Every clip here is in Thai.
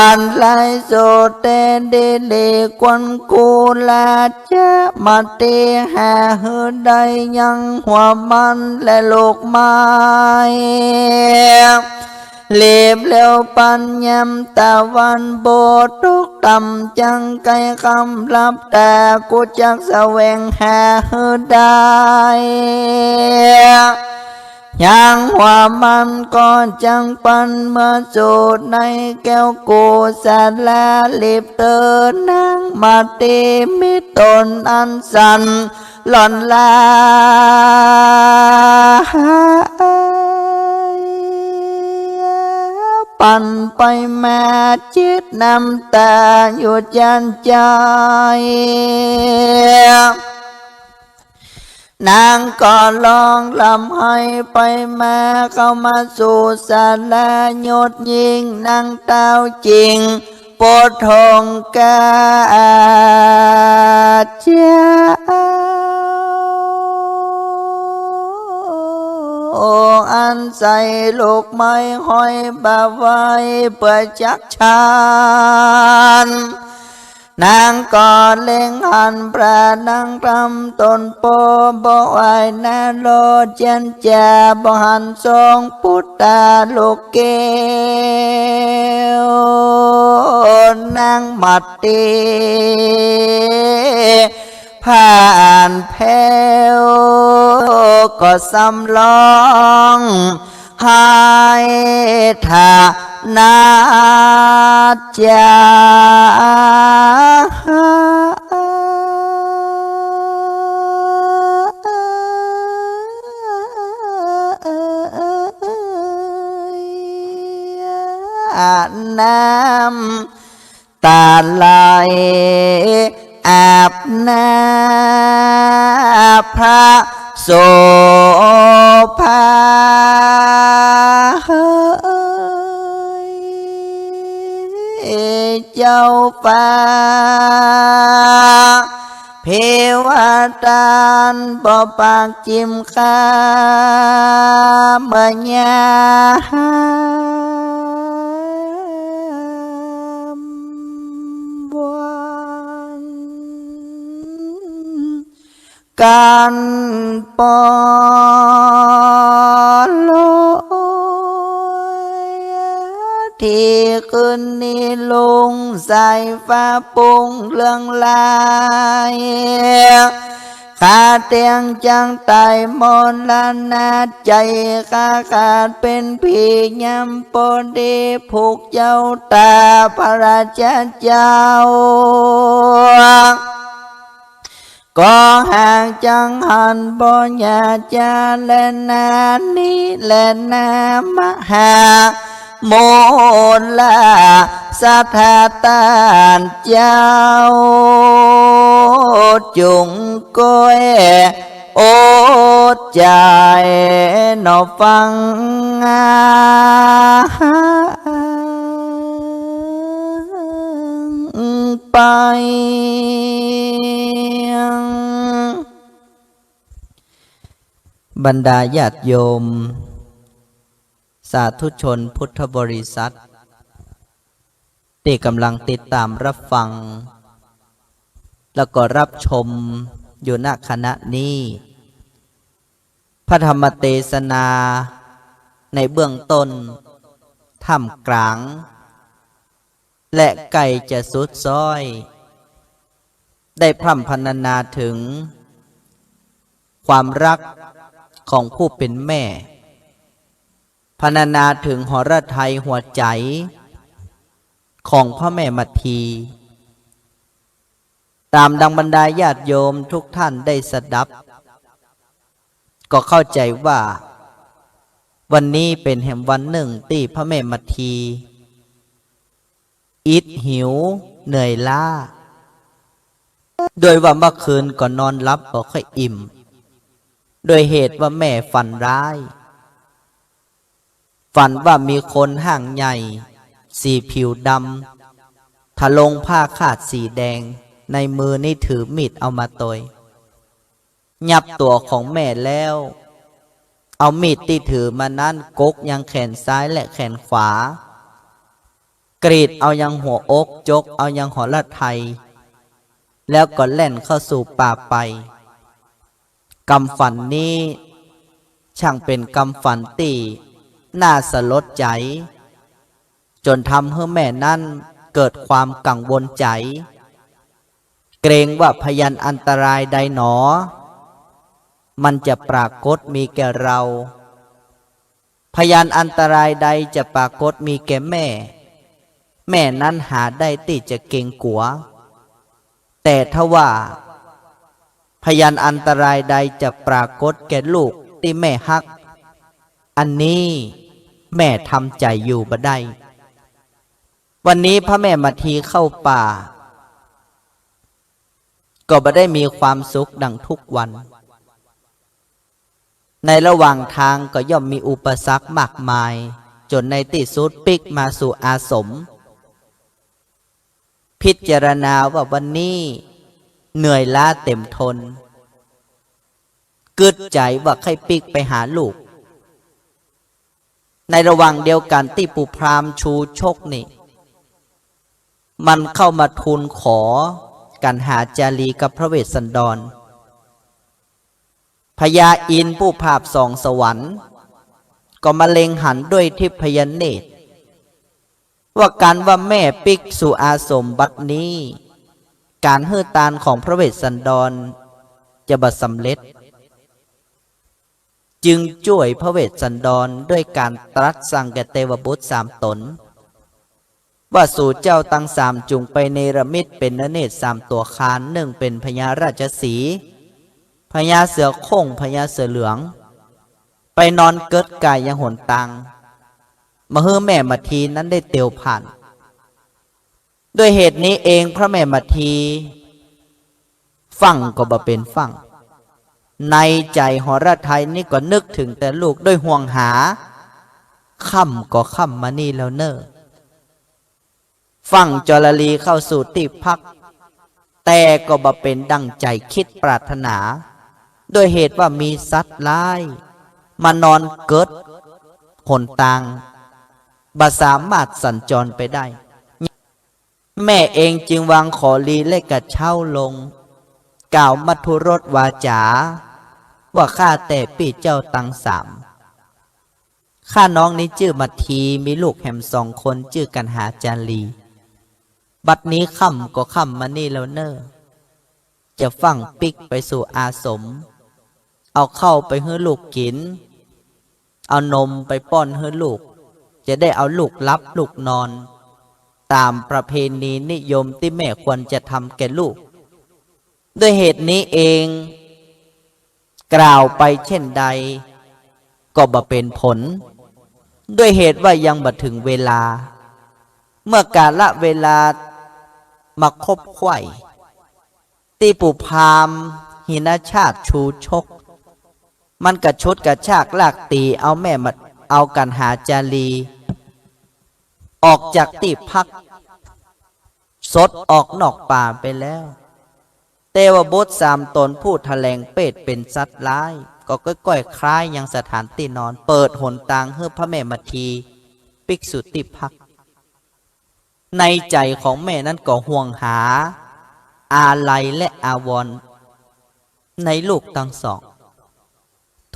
อันไลโซเตเดเลกวนกูลาจะมาเตหาหือใดยังหัวมันและโลกไม้เล็บเลี้ ยังคำลับแต่กูจักแสวงหาหือใดยังว่ามันก็จังปันมื่อสูดในแก้วกูสาลาลิบเตอนางมาตีมิตนอันสันหล่อนลาปั่นไปมาจิตน้ำตาหยุดยันใจ นางก็ลองลำให้ไปมาเข้ามาสู่ศาลาโยดยิงนางเต้าจริงโปรดทองกาเจ้าอันใส่ลูกไม้ห้อยบาไว้เพื่อจักชาน นางก็เล็งหันปรนังรำตนโปบ่ไหวนาโลเจนจาบ่หันทรงพุทธาลูกเกวนางมัดตีผ่านแพ้วก็สำลอง ให้ทานาจาน้ำตาไหลอาบน้ำพระโส เจ้าเพวตานบ่ปากจิมข้าเมื่อยาการปอลอยที่คืนนี้ลุ ใส่ฟ้าปุงเรื่องลายขาเตียงจังไตมนลนาใจขาขาดเป็นผียำปนดีผูกเจ้าตาพระราชเจ้าก็ห่างจังหันบ่อยาจาและนานี้และนามหา โมลาสถาตานเจ้าจุงก้อ สาธุชนพุทธบริษัทที่กำลังติดตามรับฟัง แล้วก็รับชมอยู่ณคณะนี้ พระธรรมเทศนาในเบื้องต้นท่ามกลาง และไก่จะสุดซ้อย ได้พร่ำพรรณนาถึง ความรักของผู้เป็นแม่ พรรณนาถึงหรไทยหัวใจ ของพ่อแม่มัททีตามดังบรรดาญาติโยมทุกท่านได้สดับ ก็เข้าใจว่า วันนี้เป็นแห่งวันหนึ่งที่พระแม่มัททีอิดหิว เหนื่อยล้า โดยว่าเมื่อคืนก่อนนอนรับก็ค่อยอิ่ม โดยเหตุว่าแม่ฝันร้าย ฝันว่ามีคนห่างใหญ่ สีผิวดำทะลงผ้าขาดสีแดง ในมือนี่ถือมีดเอามาตอยยับตัวของแม่แล้ว เอามีดที่ถือมานั้นกกยังแขนซ้ายและแขนขวา กรีดเอายังหัวอกจกเอายังหัวละไทย แล้วก็แล่นเข้าสู่ป่าไปกำฝันนี้ช่างเป็นกำฝันตี น่าสลดใจ จนทำให้แม่นั้นเกิดความกังวลใจ เกรงว่าพยันอันตรายใดหนอ มันจะปรากฏมีแก่เรา พยานอันตรายใดจะปรากฏมีแก่แม่ แม่นั้นหาได้ติจะเก่งกัว แต่ถ้าว่า พยานอันตรายใดจะปรากฏแก่ลูกที่แม่ฮัก อันนี้แม่ทำใจอยู่บ่ได้ วันนี้พระแม่มาทีเข้าป่า ก็บ่ได้มีความสุขดังทุกวัน ในระหว่างทางก็ย่อมมีอุปสรรคมากมาย จนในที่สุดปิกมาสู่อาสม พิจารณาว่าวันนี้เหนื่อยล้าเต็มทนกึดใจว่าใครปิกไปหาลูก ในระหว่างเดียวกันที่ปุพรามชูชกนี่ มันเข้ามาทูลขอกันหาจารีกับพระเวสสันดร พญาอินผู้ภาพสองสวรรค์ ก็มาเล็งหันด้วยทิพยเนตร ว่าการว่าแม่ปิกสู่อาสมบัดนี้ การเฮือตานของพระเวสสันดร จะบัดสำเร็จ จึงช่วยพระเวสสันดรด้วยการตรัสสั่งแก่เทวบุตรสามตน ว่าสู่เจ้าตั้งสามจุงไปในรมิดเป็นนเนตรสามตัวคานหนึ่งเป็นพญาราชสีพญาเสือโค้งพญาเสือเหลือง ไปนอนเกิดกายยังหนตังมาเฮือแม่มาทีนั้นได้เตียวผ่าน ด้วยเหตุนี้เองพระแม่มาที ฟังก็บ่เป็นฟัง ในใจหอระไทยนี่ก็นึกถึงแต่ลูกด้วยห่วงหาค่ำก็ค่ำมานี่แล้วเนอ้อฟังจรลีเข้าสู่ที่พัก แต่ก็บ่เป็นดังใจคิดปรารถนาด้วยเหตุว่ามีสัตว์ร้าย มานอนเกิดหนตางบ่สามารถสัญจรไปได้ แม่เองจึงวางขอลีเลขกระเช่าลง กล่าวมัทุรสวาจา ว่าข้าแต่ปีเจ้าตังสามข้าน้องนี้ชื่อมัททีมีลูกแหมสองคนชื่อกันหาจารี บัดนี้ค่ำก็ค่ำมานี่แล้วเนอ้อจะฟังปิกไปสู่อาสม เอาเข้าไปให้ลูกกิน เอานมไปป้อนให้ลูก จะได้เอาลูกรับลูกนอน ตามประเพณีนิยมที่แม่ควรจะทำแก่ลูก ด้วยเหตุนี้เอง กล่าวไปเช่นใด ก็บ่เป็นผล ด้วยเหตุว่ายังบ่ถึงเวลา เมื่อกาละเวลามาคบไข่ตีปุพามหินชาติชูชก มันกระชุดกระชากลากตีเอาแม่มาเอากันหาจารี ออกจากที่พัก สดออกนอกป่าไปแล้ว เทวบุตรสามตนผู้แถลงเป็ดเป็นสัตว์ร้าย ก็ก้อยๆคล้ายยังสถานที่นอน เปิดหนตางเฮือพระแม่มาที ปิกสุติพัก ในใจของแม่นั้นก็ห่วงหา อาลัยและอาวรณ์ในลูกทั้งสอง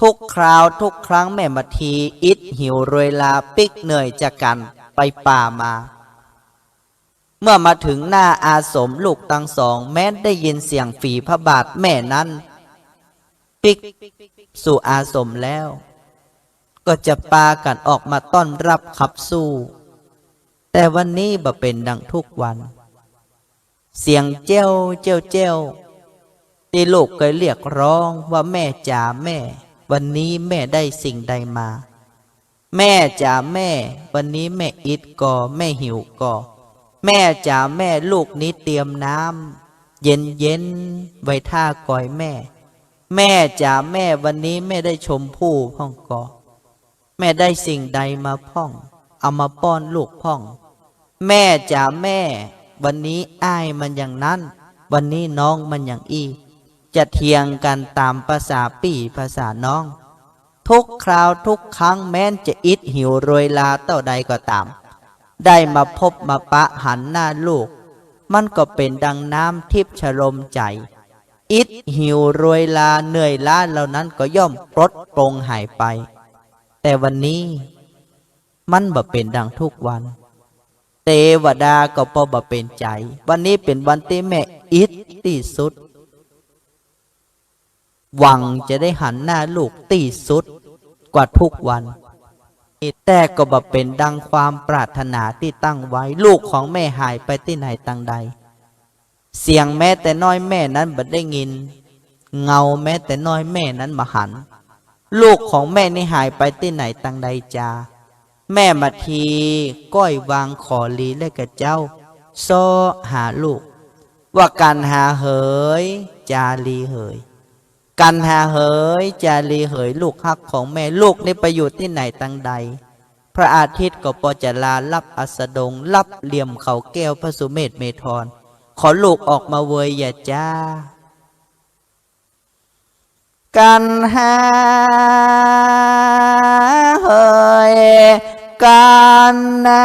ทุกคราวทุกครั้งแม่มาที อิดหิวรวยลา ปิกเหนื่อยจากกันไปป่ามา เมื่อมาถึงหน้าอาสมลูกทั้งสอง แม้ได้ยินเสียงฝีพระบาทแม่นั้นปิกสู่อาสมแล้ว ก็จะปากันออกมาต้อนรับขับสู้ แต่วันนี้บ่เป็นดังทุกวัน เสียงเจ้าเจ้าเจ้าที่ลูกเคยเรียกร้องว่าแม่จ๋าแม่ วันนี้แม่ได้สิ่งใดมา แม่จ๋าแม่ วันนี้แม่อิดก่อแม่หิวก่อ แม่จ๋าแม่ลูกนี้เตรียมน้ำเย็นเย็นไว้ท่าก่อยแม่ แม่จ๋าแม่วันนี้แม่ได้ชมพู่พ่องกอแม่ได้สิ่งใดมาพ่อง เอามาป้อนลูกพ่อง แม่จ๋าแม่ วันนี้อ้ายมันอย่างนั้น วันนี้น้องมันอย่างอี จะเทียงกันตามภาษาปี่ภาษาน้อง ทุกคราวทุกครั้งแม้นจะอิดหิวโรยลาเต่าใดก็ตาม ได้มาพบมาปะหันหน้าลูก มันก็เป็นดังน้ำทิพย์ชลมใจ อิดหิวรวยลาเหนื่อยล้าเหล่านั้นก็ย่อมปลดปลงหายไป แต่วันนี้มันบ่เป็นดังทุกวันเทวดาก็พอบ่เป็นใจ วันนี้เป็นวันที่แม่อิดที่สุด หวังจะได้หันหน้าลูกตีสุดกว่าทุกวัน แต่ก็บ่เป็นดังความปรารถนาที่ตั้งไว้ ลูกของแม่หายไปที่ไหนตังใด เสียงแม้แต่น้อยแม่นั้นบ่ได้ยิน เงาแม้แต่น้อยแม่นั้นมาหัน ลูกของแม่นี่หายไปที่ไหนตังใดจาแม่มาทีก้อยวางขอลีและกับเจ้าโซหาลูก ว่าการหาเหย จาลีเหย กันหาเหยจาลีเหยลูกฮักของแม่ลูกนี่ไปอยู่ที่ไหนตังใด พระอาทิตย์ก็ปอจะลาลับอัสดงลับเหลี่ยมเขาแก้วพระสุเมธเมธรขอลูกออกมาเวยอย่าจ้า กันหาเฮยกันนา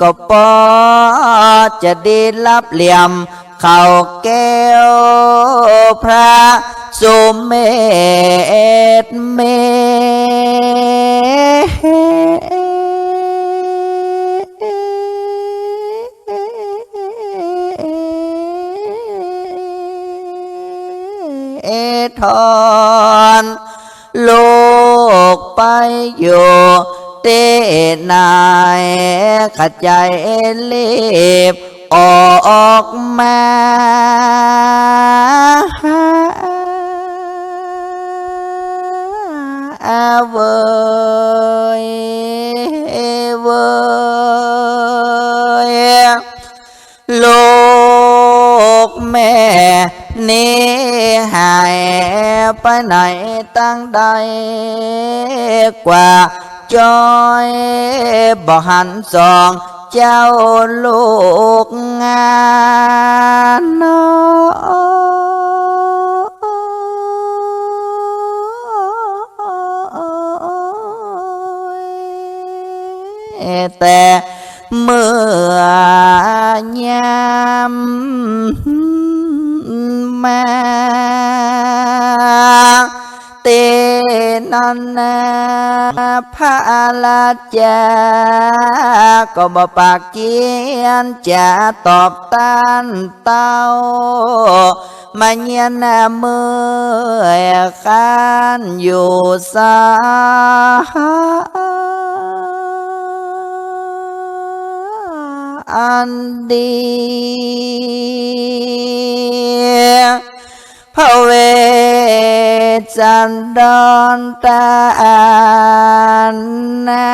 ก็ปอจะดีรับเหลี่ยม เขาแก้วพระสุเมธเมทอนลูกไปอยู่เตนาย ขัดใจเล็บออกมาเวยเวยลูกแม่นี่หายไปไหนตั้งใดกว่า จอยบ่หันสองเจ้า นันนาพระลาจาก็บ่ปากเกียนจะตอบต้านเต้ามาเยียนเมื่อคานอยู่สาอันดีพระเว สสันดรตานา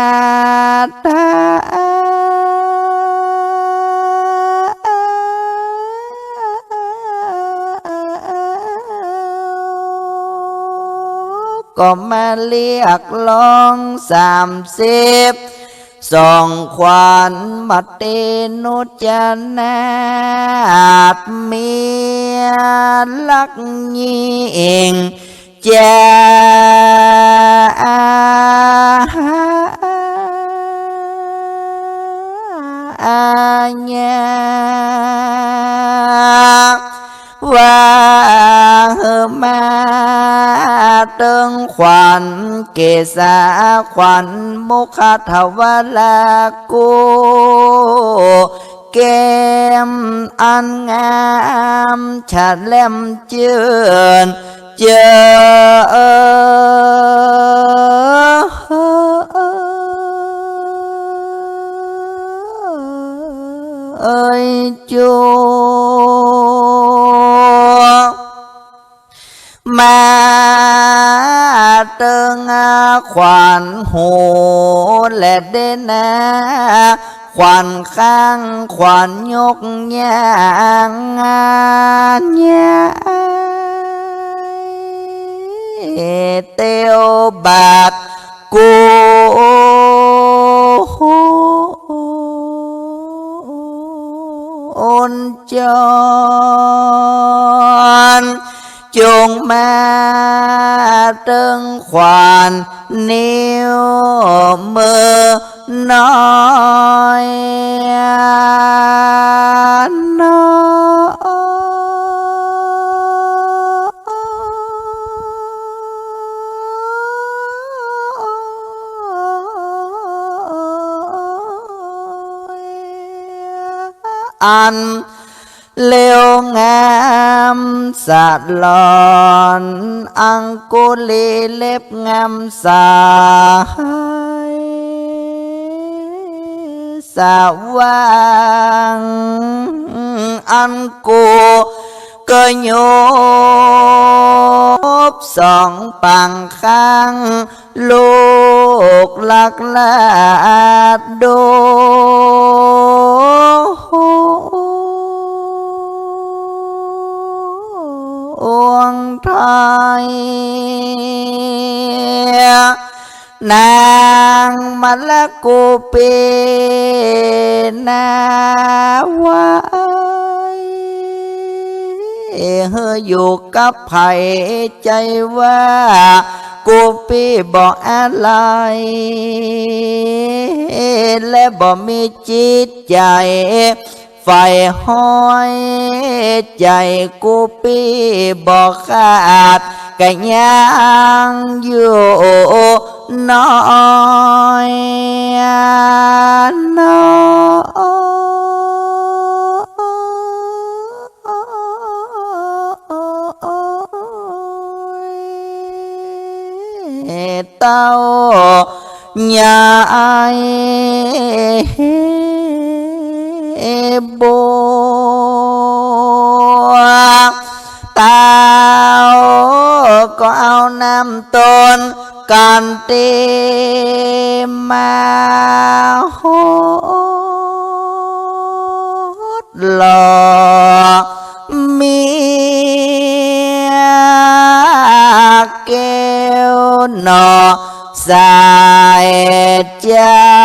ตาก็มาเรียกลองสามสิบ ส่องขวานมัดเตนุ จนาดเมียลักยิงจะอาญาว่ามาเติงขวัญเกษาขวัญมุขทวลากูแก้มอันงามฉั นแลมเจือนเจอเอ้ยจูมาเติงขวา งขวานางงานยนจรจงมาเติงขวานนิ้วมือน้อยน้อยอันเลียวงามสะลอนอังกุลีเล็บงาวางอันกูก็โยบสองปังข้างลูกหลักลาดโดอวงไทยนางมะละกูเปนาไว้เฮออยู่กับไผ่ใจว่ากูปีบอกอะไร และบ่มีจิตใจ ไฟห้อยใจกูปีบอกขาด บัวเต้าก็เอาน้ำต้นกันเตมาโหดหลอเมียแก้วนอสายจ้า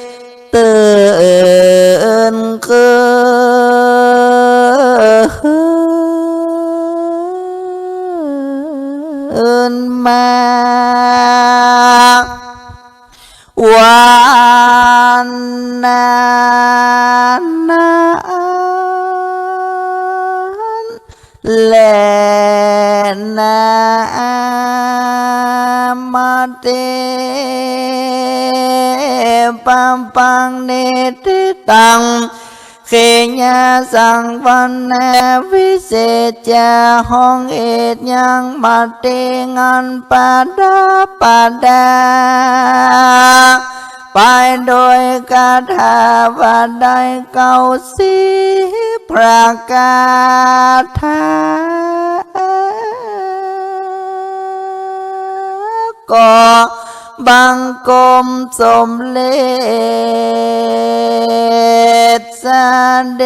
ตื่นคืนมาวันนั้นและนามาเต ปังปังเนติตังเขญาสังวันแนวิเศษจาห้องเอ็ดยังมา บังกรมสมเลศสเด